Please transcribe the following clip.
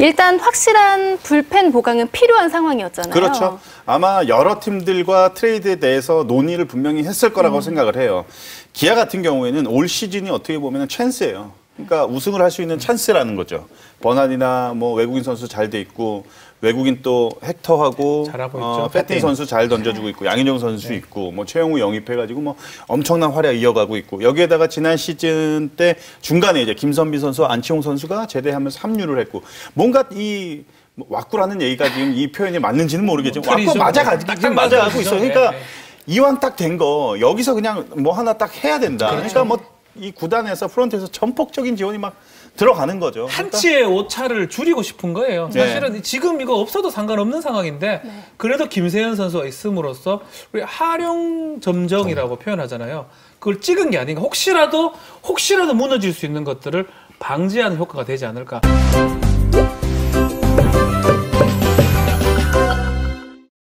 일단 확실한 불펜 보강은 필요한 상황이었잖아요. 그렇죠. 아마 여러 팀들과 트레이드에 대해서 논의를 분명히 했을 거라고 생각을 해요. 기아 같은 경우에는 올 시즌이 어떻게 보면 찬스예요. 그러니까 우승을 할 수 있는 찬스라는 거죠. 버난이나 뭐 외국인 선수 잘 돼 있고 외국인 또 헥터하고 어, 패틴. 선수 잘 던져주고 있고 양인종 선수 있고 뭐 최영우 영입해가지고 뭐 엄청난 활약 이어가고 있고 여기에다가 지난 시즌 때 중간에 이제 김선비 선수, 안치홍 선수가 제대하면서 합류를 했고 뭔가 이뭐 왁구라는 얘기가 지금 이 표현이 맞는지는 모르겠지만 뭐 왁구 틀이죠. 맞아가 딱딱 지금. 맞아가고 있어. 그러니까 네, 네. 이왕 딱 된 거 여기서 그냥 뭐 하나 딱 해야 된다. 그러니까 뭐 이 구단에서 프런트에서 전폭적인 지원이 막 들어가는 거죠. 그러니까 한치의 오차를 줄이고 싶은 거예요. 네. 사실은 지금 이거 없어도 상관없는 상황인데 그래도 김세현 선수가 있음으로써 우리 하룡 점정이라고 표현하잖아요. 그걸 찍은 게 아닌가. 혹시라도 혹시라도 무너질 수 있는 것들을 방지하는 효과가 되지 않을까.